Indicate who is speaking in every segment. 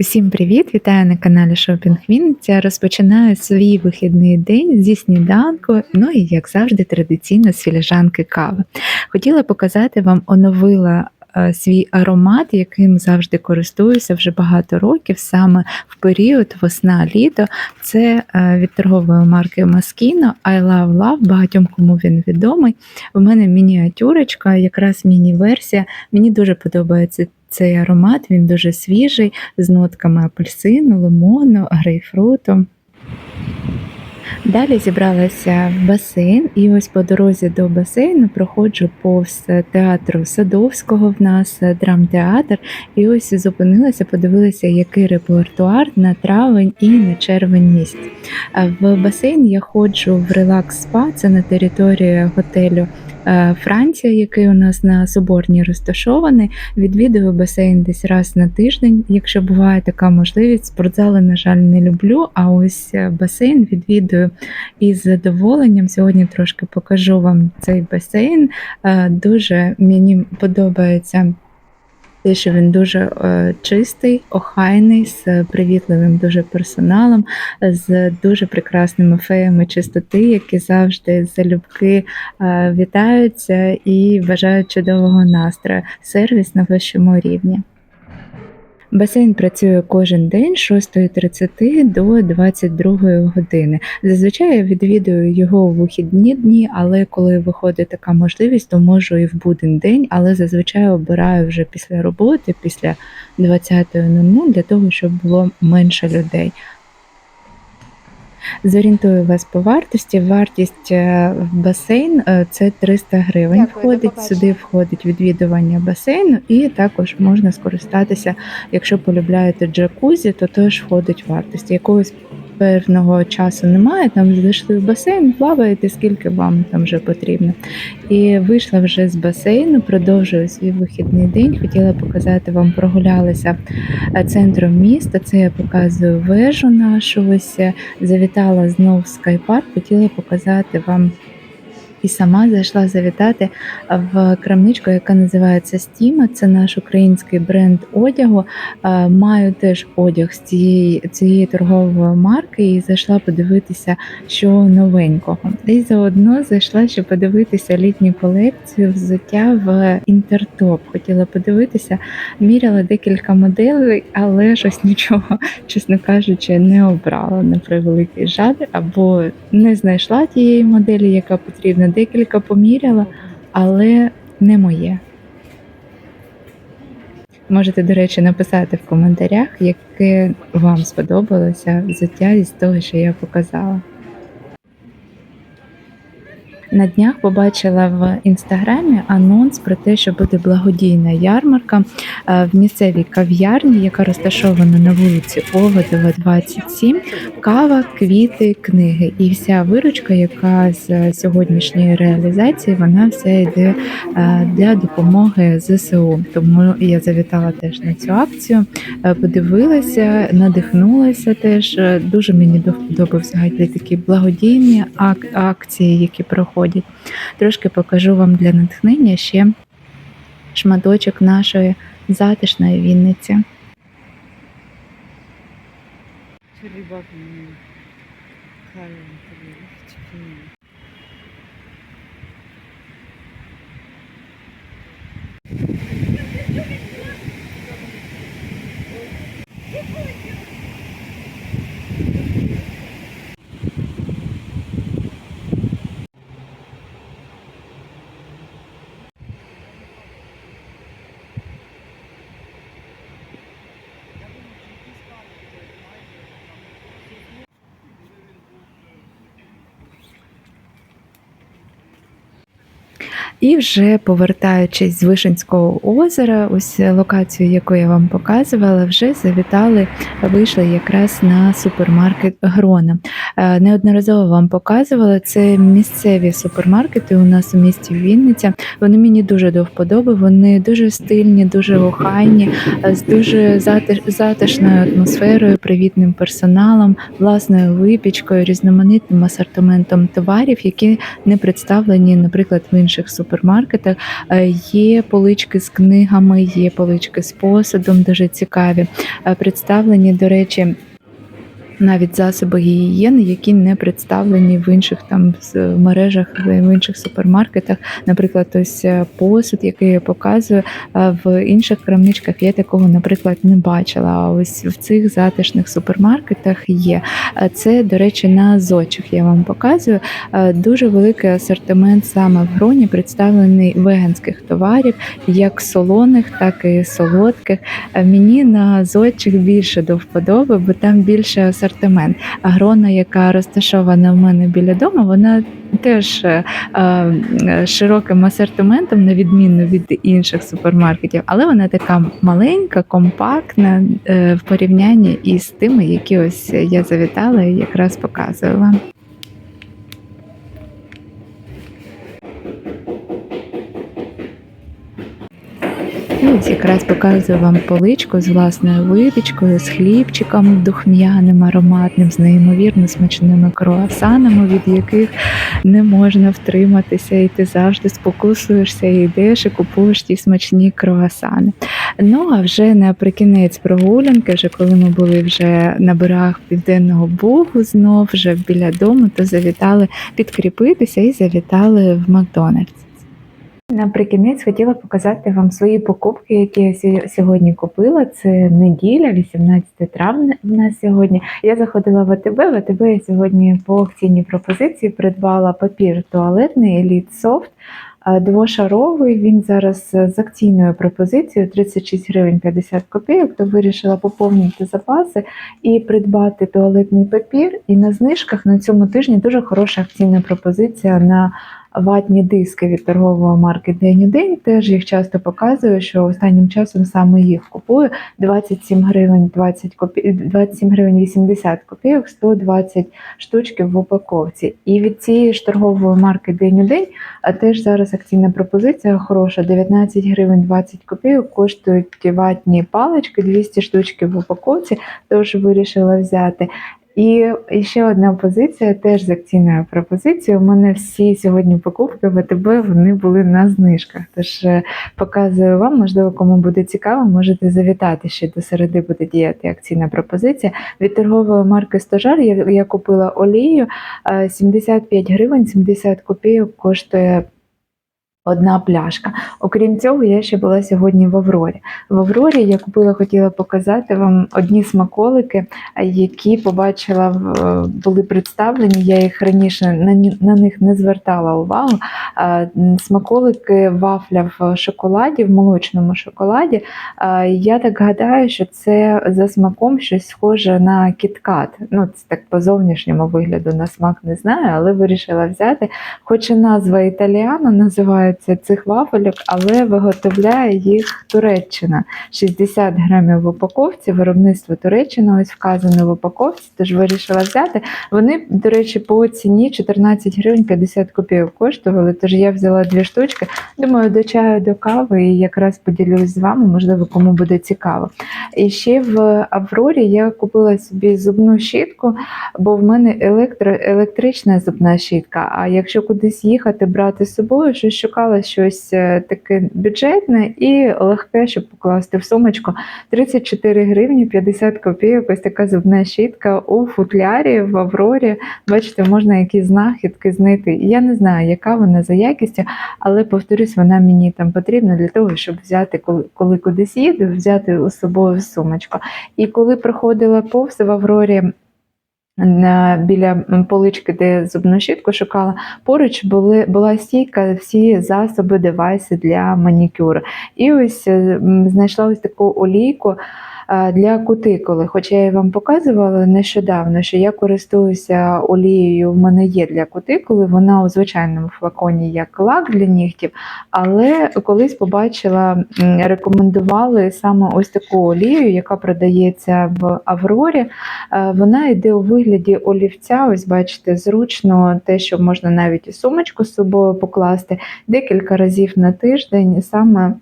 Speaker 1: Усім привіт! Вітаю на каналі Шопінг Вінниця. Розпочинаю свій вихідний день зі сніданку, ну і як завжди, традиційно з філіжанки кави. Хотіла показати вам, оновила е, свій аромат, яким завжди користуюся вже багато років, саме в період весна-літо. Це е, від торгової марки Moschino I Love Love, багатьом кому він відомий. У мене мініатюрочка, якраз міні-версія. Мені дуже подобається цей аромат, він дуже свіжий, з нотками апельсину, лимону, грейпфруту. Далі зібралася в басейн, і ось по дорозі до басейну проходжу повз театру Садовського в нас драмтеатр. І ось зупинилася, подивилася, який репертуар на травень і на червень місяць. А В басейн я ходжу в релакс спа, це на території готелю е, Франція, який у нас на Соборній розташований. Відвідую басейн десь раз на тиждень, якщо буває така можливість. Спортзали, на жаль, не люблю. А ось е, басейн відвідую із задоволенням. Сьогодні трошки покажу вам цей басейн. Е, Дуже мені подобається. Те, що він дуже е, чистий, охайний, з привітливим дуже персоналом, з дуже прекрасними феями чистоти, які завжди залюбки е, вітаються і бажають чудового настрою. Сервіс на вищому рівні. Басейн працює кожен день з 6.30 до 22 години. Зазвичай я відвідую його у вихідні дні, але коли виходить така можливість, то можу і в буден день, але зазвичай обираю вже після роботи, після 20.00 для того, щоб було менше людей. Зорієнтую вас по вартості. Вартість е, в басейн е, це 300 гривень.
Speaker 2: Дякую,
Speaker 1: входить сюди входить відвідування басейну, і також можна скористатися, якщо полюбляєте джакузі, то теж входить вартість. Якогось певного часу немає. Там зайшли в басейн, плаваєте скільки вам там вже потрібно. І вийшла вже з басейну, продовжую свій вихідний день. Хотіла показати вам, прогулялися е, центром міста. Це я показую вежу нашу. Ось е, завітала знов в скайпарк. Хотіла показати вам. І сама зайшла завітати в крамничку, яка називається Стіма. Це наш український бренд одягу. Е, Маю теж одяг з цієї, цієї торгової марки і зайшла подивитися, що новенького. І заодно зайшла ще подивитися літню колекцію взуття в інтертоп. Хотіла подивитися, міряла декілька моделей, але щось нічого, чесно кажучи, не обрала на превеликий жаль, або не знайшла тієї моделі, яка потрібна. Декілька поміряла, але не моє. Можете, до речі, написати в коментарях, яке вам сподобалося взуття із того, що я показала. На днях побачила в інстаграмі анонс про те, що буде благодійна ярмарка е, в місцевій кав'ярні, яка розташована на вулиці Оводова, 27. Кава, квіти, книги. І вся виручка, яка з сьогоднішньої реалізації, вона все йде е, для допомоги ЗСУ. Тому я завітала теж на цю акцію, е, подивилася, надихнулася теж. Дуже мені до вподоби взагалі такі благодійні ак- акції, які проходять. Трошки покажу вам для натхнення ще шматочок нашої затишної Вінниці.
Speaker 2: Чорі
Speaker 1: І вже повертаючись з Вишенського озера, ось локацію, яку я вам показувала, вже завітали, вийшли якраз на супермаркет Грона. Е, Неодноразово вам показувала це місцеві супермаркети у нас у місті Вінниця. Вони мені дуже до вподоби. Вони дуже стильні, дуже охайні, е, з дуже затишною атмосферою, привітним персоналом, власною випічкою, різноманітним асортиментом товарів, які не представлені, наприклад, в інших супермаркетах. Е, Є полички з книгами, є полички з посудом, дуже цікаві. Представлені, до речі, навіть засоби гігієни, які не представлені в інших там мережах, в інших супермаркетах. Наприклад, ось е, посуд, який я показую, е, в інших крамничках я такого, наприклад, не бачила. А ось в цих затишних супермаркетах є. Е, Це, до речі, на зодчих я вам показую. Дуже великий асортимент саме в гроні представлений веганських товарів, як солоних, так і солодких. Мені на зодчих більше до вподоби, бо там більше асортимент. А грона, яка розташована в мене біля дому, вона теж е, е, широким асортиментом, на відміну від інших супермаркетів, але вона така маленька, компактна е, в порівнянні із тими, які ось я завітала і якраз показую вам. Ось якраз показую вам поличку з власною випічкою, з хлібчиком духм'яним, ароматним, з неймовірно смачними круасанами, від яких не можна втриматися, і ти завжди спокусуєшся, і йдеш і купуєш ті смачні круасани. Ну а вже наприкінець прогулянки, вже коли ми були вже на берегах Південного Бугу, знов вже біля дому, то завітали підкріпитися і завітали в Макдональдс. Наприкінець хотіла показати вам свої покупки, які я сьогодні купила. Це неділя, 18 травня в нас сьогодні. Я заходила в АТБ. В АТБ я сьогодні по акційній пропозиції придбала папір туалетний Elite Soft. Двошаровий він зараз е, з акційною пропозицією 36 гривень 50 копійок, то вирішила поповнити запаси і придбати туалетний папір. І на знижках на цьому тижні дуже хороша акційна пропозиція на ватні диски від торгової марки День день. Теж їх часто показую, що останнім часом саме їх купую. 27 гривень 20 копі... 27 гривень 80 копійок, 120 штучків в упаковці. І від цієї ж торгової марки День день а теж зараз акційна пропозиція хороша. 19 гривень 20 копійок коштують ватні палички, 200 штучків в упаковці, тож вирішила взяти. І ще одна позиція, теж з акційною пропозицією. У мене всі сьогодні покупки в АТБ вони були на знижках. Тож е, показую вам, можливо, кому буде цікаво, можете завітати ще до середи буде діяти акційна пропозиція. Від торгової марки Стожар я, я купила олію е, 75 гривень, 70 копійок коштує. Одна пляшка. Окрім цього, я ще була сьогодні в Аврорі. В Аврорі я купила, хотіла показати вам одні смаколики, які побачила були представлені. Я їх раніше на, них не звертала увагу. Смаколики вафля в шоколаді, в молочному шоколаді. Я так гадаю, що це за смаком щось схоже на кіткат. Ну, це так по зовнішньому вигляду на смак не знаю, але вирішила взяти. Хоч і назва італіано називається цих вафельок, але виготовляє їх Туреччина. 60 грамів в упаковці, виробництво Туреччина ось вказано в упаковці, тож вирішила взяти. Вони, до речі, по ціні 14 гривень 50 копійок коштували, тож я взяла дві штучки. Думаю, до чаю, до кави і якраз поділюсь з вами, можливо, кому буде цікаво. І ще в Аврорі я купила собі зубну щітку, бо в мене електро, електрична зубна щітка. А якщо кудись їхати, брати з собою, щось шукала щось е, таке бюджетне і легке, щоб покласти в сумочку. 34 гривні 50 копійок. Ось така зубна щітка у футлярі в Аврорі. Бачите, можна якісь знахідки знайти. Я не знаю, яка вона за якістю, але повторюсь, вона мені там потрібна для того, щоб взяти, коли, коли кудись їду, взяти з собою сумочку. І коли проходила повз в Аврорі. Біля полички, де зубну щітку шукала, поруч були, була стійка, всі засоби, девайси для манікюру. І ось е, знайшла ось таку олійку для кутикули. Хоча я вам показувала нещодавно, що я користуюся олією, в мене є для кутикули, вона у звичайному флаконі як лак для нігтів, але колись побачила, рекомендували саме ось таку олію, яка продається в Аврорі. Вона йде у вигляді олівця. Ось бачите, зручно те, що можна навіть і сумочку з собою покласти декілька разів на тиждень, саме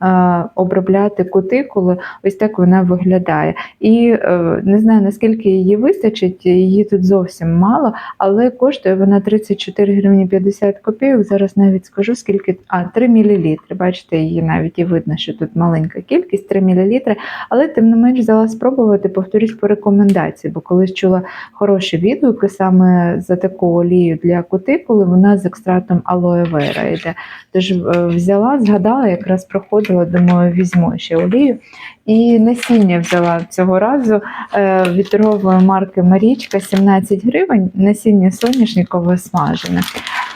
Speaker 1: обробляти кутикули. Ось так вона виглядає. І е, не знаю наскільки її вистачить, її тут зовсім мало, але коштує вона 34 гривні 50 копійок. Зараз навіть скажу скільки а 3 мл. Бачите, її навіть і видно, що тут маленька кількість 3 мл. Але тим не менш взяла спробувати, повторюсь по рекомендації, бо колись чула хороші відгуки саме за таку олію для кутикули. Вона з екстрактом алоe вера йде. Тож е, взяла, згадала, якраз проходила, думаю, візьму ще олію. І насіння взяла цього разу е, від торгової марки Марічка 17 гривень, насіння соняшникове смажене.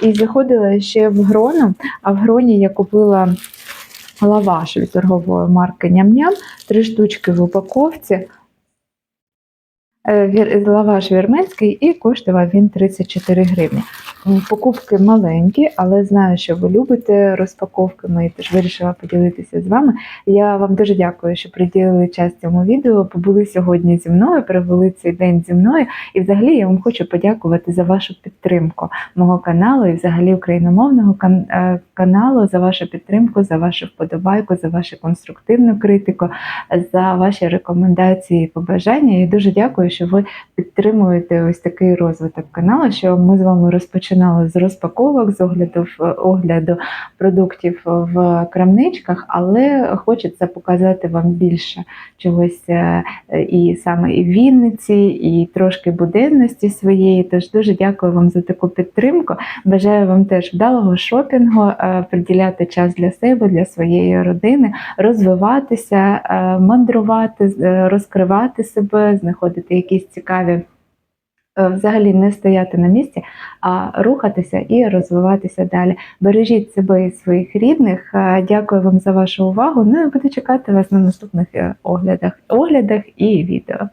Speaker 1: І заходила ще в грону, а в гроні я купила лаваш від торгової марки Ням-Ням, три штучки в упаковці. Е, Лаваш вірменський і коштував він 34 гривні. Покупки маленькі, але знаю, що ви любите розпаковки мої, тож вирішила поділитися з вами. Я вам дуже дякую, що приділили час цьому відео. Побули сьогодні зі мною, провели цей день зі мною. І взагалі я вам хочу подякувати за вашу підтримку мого каналу і взагалі україномовного е, каналу, за вашу підтримку, за вашу вподобайку, за вашу конструктивну критику, за ваші рекомендації і побажання. І дуже дякую, що ви підтримуєте ось такий розвиток каналу. Що ми з вами розпочинали з розпаковок, з огляду огляду продуктів в крамничках, але хочеться показати вам більше чогось е, і саме і в Вінниці, і трошки буденності своєї. Тож дуже дякую вам за таку підтримку. Бажаю вам теж вдалого шопінгу, е, приділяти час для себе, для своєї родини, розвиватися, е, мандрувати, розкривати себе, знаходити якісь цікаві. е, Взагалі не стояти на місці, а рухатися і розвиватися далі. Бережіть себе і своїх рідних. Е, Дякую вам за вашу увагу. Ну і буду чекати вас на наступних е, оглядах, оглядах і відео.